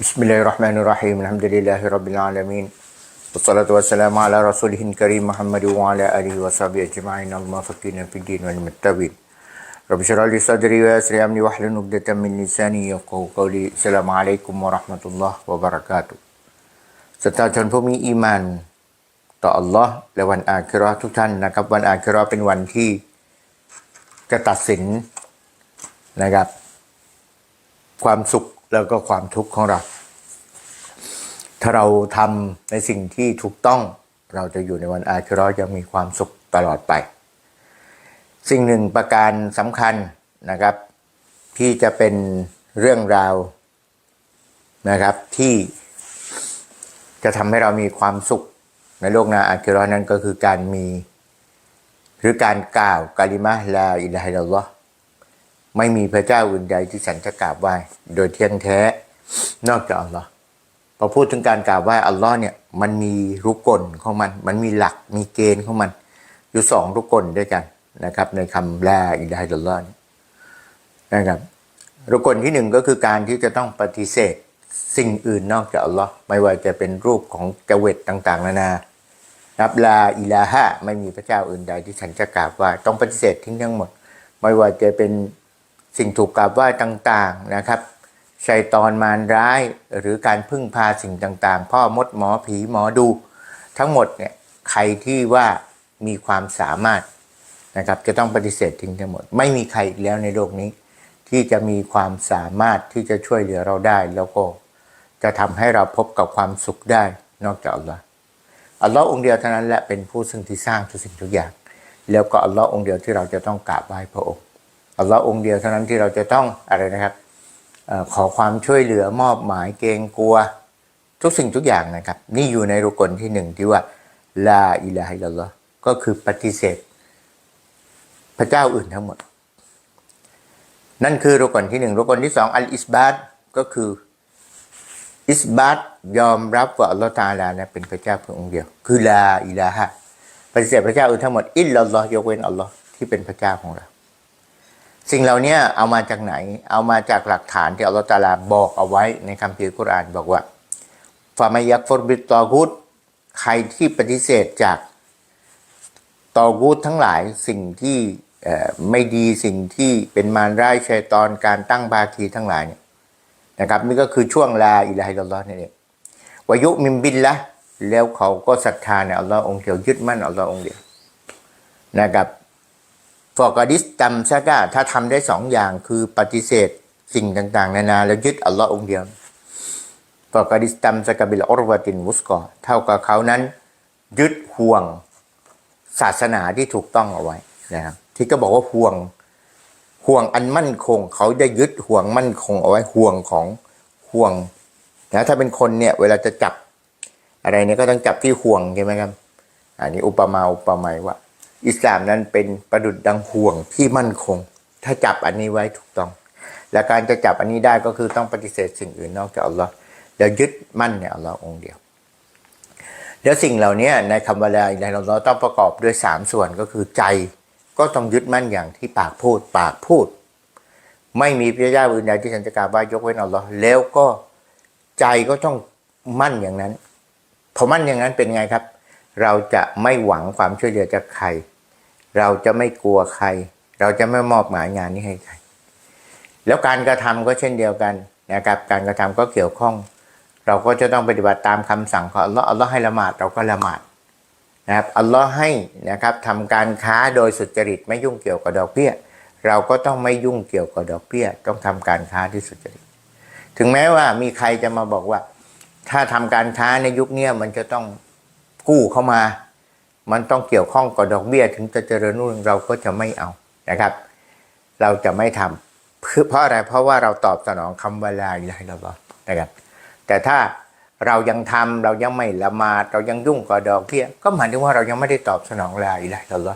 بسم الله الرحمن الرحيم الحمد لله رب العالمين والصلاة والسلام على رسوله الكريم محمد وعلى آله وصحبه أجمعين الموافقين في الدين والمتبين رب اشرح لي صدري ويسر أمري واحلل عقدة من لساني يفقهوا قولي السلام عليكم ورحمة الله وبركاته ศรัทธาชนผู้มีอีมานต่ออัลลอฮ์และวันอาคิเราะห์ทุกท่านนะครับ วันอาคิเราะห์เป็นวันที่จะตัดสินนะครับ ความสุข แล้วก็ความทุกข์ของเรา ถ้าเราทำในสิ่งที่ถูกต้องเราจะอยู่ในวันอาคิราะห์ยังมีความสุขตลอดไป สิ่งหนึ่งประการสำคัญนะครับ ที่จะเป็นเรื่องราวนะครับที่จะทำให้เรามีความสุขในโลกนาอาคิราะห์นั้นก็คือการมี หรือการกล่าวกาลิมะลาอิลาฮิลลอฮ์ ไม่มีพระเจ้าอื่นใดที่ฉันจะกราบไหว้โดยเที่ยงแท้ นอกจากอัลลอฮ์พอพูดถึงการกราบไหว้อัลลอฮ์เนี่ยมันมีรุกลของมัน มันมีหลักมีเกณฑ์ของมัน อยู่สองรุกลด้วยกันนะครับ ในคำลาอิลาฮิลลอฮ์นะครับรุกลที่หนึ่งก็คือการที่จะต้องปฏิเสธสิ่งอื่นนอกจากอัลลอฮ์ไม่ว่าจะเป็นรูปของจเวตต่าง ๆ นานานับลาอิลาฮะไม่มีพระเจ้าอื่นใดที่ฉันจะกราบไหว้ต้องปฏิเสธทิ้งทั้งหมด ไม่ว่าจะเป็น สิ่งถูกกราบไหว้ต่างๆนะครับชัยตอนมารร้ายหรือการพึ่งพาสิ่งต่างๆ พ่อมดหมอผีหมอดู ทั้งหมดเนี่ยใครที่ว่ามีความสามารถนะครับจะต้องปฏิเสธทิ้งทั้งหมด ไม่มีใครอีกแล้วในโลกนี้ ที่จะมีความสามารถที่จะช่วยเหลือเราได้ แล้วก็จะทำให้เราพบกับความสุขได้นอกจากอัลลอฮ์อัลลอฮ์องเดียวเท่านั้นแหละเป็นผู้ซึ่งที่สร้างทุกสิ่งทุกอย่าง แล้วก็อัลลอฮ์องเดียวที่เราจะต้องกราบไหว้พระองค์ อัลลอฮ์องค์เดียวเท่านั้นที่เราจะต้องอะไรนะครับอขอความช่วยเหลือมอบหมายเกรงกลัว ทุกสิ่งทุกอย่างนะครับ นี่อยู่ในรุกลที่หนึ่งที่ว่าลาอิลาฮิลลอฮ์ก็คือปฏิเสธ พระเจ้าอื่นทั้งหมด นั่นคือรุกลที่หนึ่งรุกลที่สองอัลอิสบาตก็คืออิสบาตยอมรับว่าอัลลอฮ์ตาลานะเป็นพระเจ้าเพียงองค์เดียว คือลาอิลาฮะปฏิเสธพระเจ้าอื่นทั้งหมดอิลลัลลอฮ์ยกเว้นอัลลอฮ์ที่เป็นพระเจ้าของเรา สิ่งเหล่านี้เอามาจากไหน เอามาจากหลักฐานที่อัลลอฮฺตาลาบอกเอาไว้ในคัมภีร์กุรอานบอกว่าฟามายักฟอร์บิตตอกูดใครที่ปฏิเสธจากตอกูดทั้งหลายสิ่งที่ไม่ดีสิ่งที่เป็นมารร้ายชัยตอนการตั้งบาคีทั้งหลายเนี่ยนะครับนี่ก็คือช่วงลาอิลาฮิลลอฮ์นี่เองวายุมิมบินละแล้วเขาก็ศรัทธาในอัลลอฮ์องเดียวยึดมั่นอัลลอฮ์องเดียวนะครับ ฟอกอดิสตัมซากาถ้าทำได้สองอย่างคือปฏิเสธสิ่งต่าง ๆ นานาแล้วยึดอัลลอฮ์องเดียวฟอกอดิสตัมซากาบิลอรวาตินมุสกอเท่ากับเขานั้น ยึดห่วงศาสนาที่ถูกต้องเอาไว้นะครับที่ก็บอกว่าห่วงห่วงอันมั่นคง เขาได้ยึดห่วงมั่นคงเอาไว้ห่วงของห่วงนะถ้าเป็นคนเนี่ยเวลาจะจับอะไรเนี่ยก็ต้องจับที่ห่วงใช่ไหมครับ อันนี้อุปมาอุปไมยว่า อิสลามนั้นเป็นประดุดดังห่วงที่มั่นคง ถ้าจับอันนี้ไว้ถูกต้อง และการจะจับอันนี้ได้ก็คือต้องปฏิเสธสิ่งอื่นนอกจากอัลลอฮ์แล้วยึดมั่นในอัลลอฮ์องเดียว แล้วสิ่งเหล่านี้ในคำว่าลาอิลาฮะอิลลัลลอฮ์ต้องประกอบด้วยสามส่วนก็คือใจก็ต้องยึดมั่นอย่างที่ปากพูดปากพูด ไม่มีพระเจ้าอื่นใดที่ฉันจะกราบไหว้ยกเว้นอัลลอฮ์แล้วก็ใจก็ต้องมั่นอย่างนั้นพอมั่นอย่างนั้นเป็นไงครับ เราจะไม่หวังความช่วยเหลือจากใคร เราจะไม่กลัวใคร เราจะไม่มอบหมายงานนี้ให้ใคร แล้วการกระทำก็เช่นเดียวกันนะครับการกระทำก็เกี่ยวข้อง เราก็จะต้องปฏิบัติตามคำสั่งของอัลลอฮ์อัลลอฮ์ให้ละหมาดเราก็ละหมาดนะครับอัลลอฮ์ให้นะครับทำการค้าโดยสุจริตไม่ยุ่งเกี่ยวกับดอกเบี้ย เราก็ต้องไม่ยุ่งเกี่ยวกับดอกเบี้ย ต้องทำการค้าที่สุจริต ถึงแม้ว่ามีใครจะมาบอกว่า ถ้าทำการค้าในยุคเนี้ยมันจะต้องกู้เข้ามา มันต้องเกี่ยวข้องกับดอกเบี้ยถึงจะเจริญรุ่งเราก็จะไม่เอานะครับ เราจะไม่ทำเพื่อเพราะอะไรเพราะว่าเราตอบสนองคำเวลาอิลาฮะอิลลัลลอฮ์นะครับ แต่ถ้าเรายังทำเรายังไม่ละหมาดเรายังยุ่งกับดอกเบี้ยก็หมายถึงว่าเรายังไม่ได้ตอบสนองลาอิลาฮะอิลลอ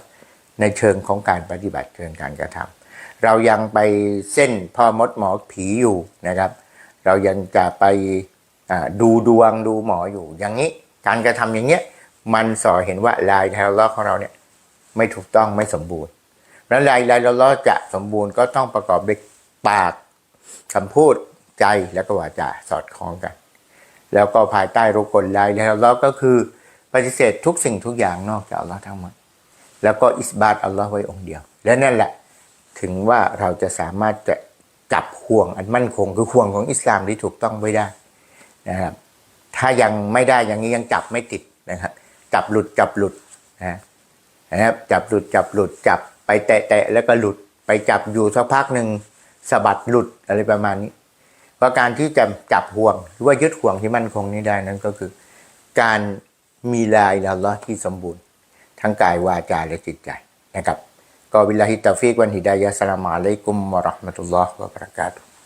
ในเชิงของการปฏิบัติเชิงการกระทำเรายังไปเส้นพ่อมดหมอผีอยู่นะครับ เรายังจะไปดูดวงดูหมออยู่อย่างนี้ การกระทำอย่างเงี้ย มันสอเห็นว่าลายไทลอของเราเนี่ยไม่ถูกต้องไม่สมบูรณ์ แล้วลายลายลอจะสมบูรณ์ก็ต้องประกอบด้วยปากคำพูดใจแล้วก็วาจาสอดคล้องกัน แล้วก็ภายใต้รุกลลายแล้วเราก็คือปฏิเสธทุกสิ่งทุกอย่างนอกจากอัลลอฮ์ทั้งหมดแล้วก็อิสบาตอัลลอฮ์ไว้องค์เดียว และนั่นแหละถึงว่าเราจะสามารถจะจับห่วงอันมั่นคงคือห่วงของอิสลามที่ถูกต้องไว้ได้นะครับถ้ายังไม่ได้อย่างนี้ยังจับไม่ติดนะครับ จับหลุดจับหลุดนะนะครับจับหลุดจับหลุดจับไปแตะๆแล้วก็หลุดไปจับอยู่สักพักหนึ่งสะบัดหลุดอะไรประมาณนี้เพราะการที่จะจับห่วงหรือว่ายึดห่วงที่มั่นคงนี้ได้นั้นก็คือ การมีลายละลอที่สมบูรณ์ ทั้งกายวาจาและจิตใจนะครับก็วิลลาฮิตาฟิกวันฮิดายะสลามุอะลัยกุมวะราะห์มะตุลลอฮ์วะบะเราะกาตุ